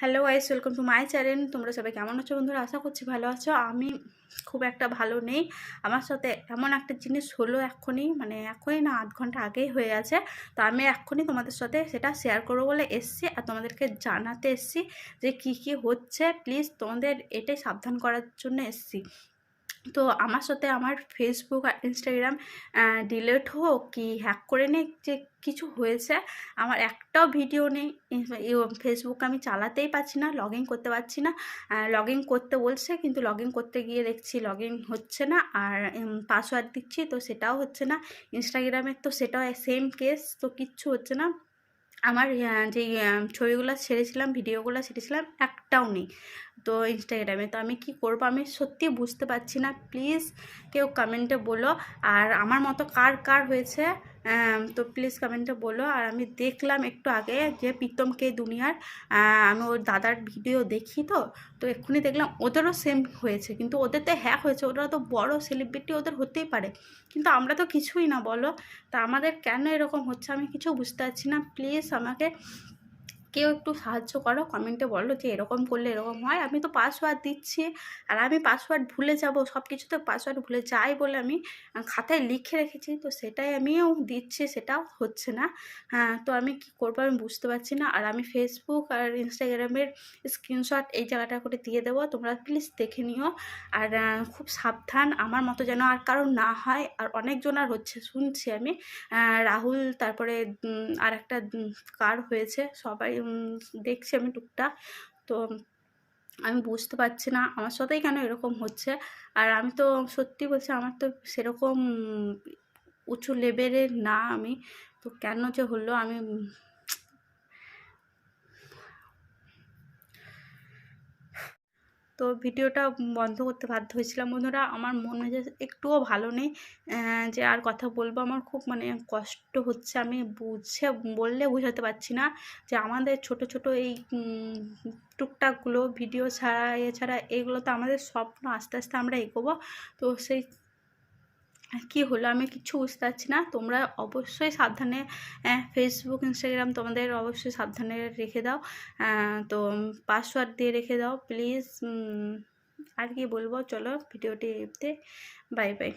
Hello guys welcome to my channel তোমরা সবাই কেমন আছো বন্ধুরা? আশা করছি ভালো আছো। আমি খুব একটা ভালো নেই। আমার সাথে এমন একটা জিনিস হলো এক্ষুনি মানে এখনই না, আধ ঘণ্টা আগেই হয়ে আছে তো আমি এক্ষুনি তোমাদের সাথে সেটা শেয়ার করব বলে এসছি আর তোমাদেরকে জানাতে এসছি যে কি কি হচ্ছে। প্লিজ তোমাদের এটাই সাবধান করার জন্য এসছি। তো আমার সাথে আমার ফেসবুক আর ইনস্টাগ্রাম ডিলেট হোক কি হ্যাক করে নেই যে কিছু হয়েছে, আমার একটাও ভিডিও নেই। ফেসবুক আমি চালাতেই পারছি না লগ করতে পারছি না। লগ করতে বলছে কিন্তু লগ করতে গিয়ে দেখছি লগ হচ্ছে না আর পাসওয়ার্ড দিচ্ছি তো সেটাও হচ্ছে না। ইনস্টাগ্রামের তো সেটাও সেম কেস তো কিচ্ছু হচ্ছে না। আমার যেই ছবিগুলো ছেড়েছিলাম ভিডিওগুলো ছেড়েছিলাম, একটাও নেই। তো ইনস্টাগ্রামে তো আমি কি করব? আমি সত্যি বুঝতে পারছি না। প্লিজ কেউ কমেন্টে বলো। আর আমার মতো কার কার হয়েছে? তো প্লিজ কমেন্টে বলো। আর আমি দেখলাম একটু আগে যে প্রীতমকে দুনিয়ার আমি ওর দাদার ভিডিও দেখি তো। তো এক্ষুনি দেখলাম ওদেরও সেম হয়েছে। কিন্তু ওদের তো হ্যাক হয়েছে। ওরা তো বড় সেলিব্রিটি ওদের হতেই পারে। কিন্তু আমরা তো কিছুই না বলো। তা আমাদের কেন এরকম হচ্ছে? আমি কিছু বুঝতে পারছি না। প্লিজ আমাকে কেউ একটু সাহায্য করো কমেন্টে বলো যে এরকম করলে এরকম হয়। আমি তো পাসওয়ার্ড দিচ্ছি আর আমি পাসওয়ার্ড ভুলে যাব সব কিছুতে পাসওয়ার্ড ভুলে যাই বলে আমি খাতায় লিখে রেখেছি। তো সেটাই আমিও দিচ্ছি, সেটাও হচ্ছে না। হ্যাঁ তো আমি কি করব আমি বুঝতে পারছি না। আর আমি ফেসবুক আর ইনস্টাগ্রামের স্ক্রিনশট এই জায়গাটা করে দিয়ে দেবো। তোমরা প্লিজ দেখে নিও। আর খুব সাবধান, আমার মতো যেন আর কারও না হয়। আর অনেকজন আর হচ্ছে, শুনছি আমি। রাহুল, তারপরে আর একটা কার হয়েছে, সবাই দেখছি আমি টুকটাক। তো আমি বুঝতে পারছি না, আমার সাথেই কেন এরকম হচ্ছে? আর আমি তো সত্যি বলছি, আমার তো সেরকম উঁচু লেভেলের না আমি। তো কেন যে হলো? আমি তো ভিডিওটা বন্ধ করতে বাধ্য হয়েছিলাম। বন্ধুরা, আমার মন মেজাজ একটুও ভালো নেই যে আর কথা বলব। আমার খুব মানে কষ্ট হচ্ছে। আমি বুঝে, বললে বোঝাতে পারছি না যে আমাদের ছোট ছোট এই টুকটাকগুলো, ভিডিও ছাড়া এছাড়া এগুলো তো আমাদের স্বপ্ন। আস্তে আস্তে আমরা এগোবো। তো সেই কি হলো আমি কিচ্ছু বুঝতে পারছি না। তোমরা অবশ্যই সাবধানে ফেসবুক ইনস্টাগ্রাম তোমাদের অবশ্যই সাবধানে রেখে দাও। তো পাসওয়ার্ড দিয়ে রেখে দাও। প্লিজ আর কি বলব? চলো, ভিডিওটি বাই বাই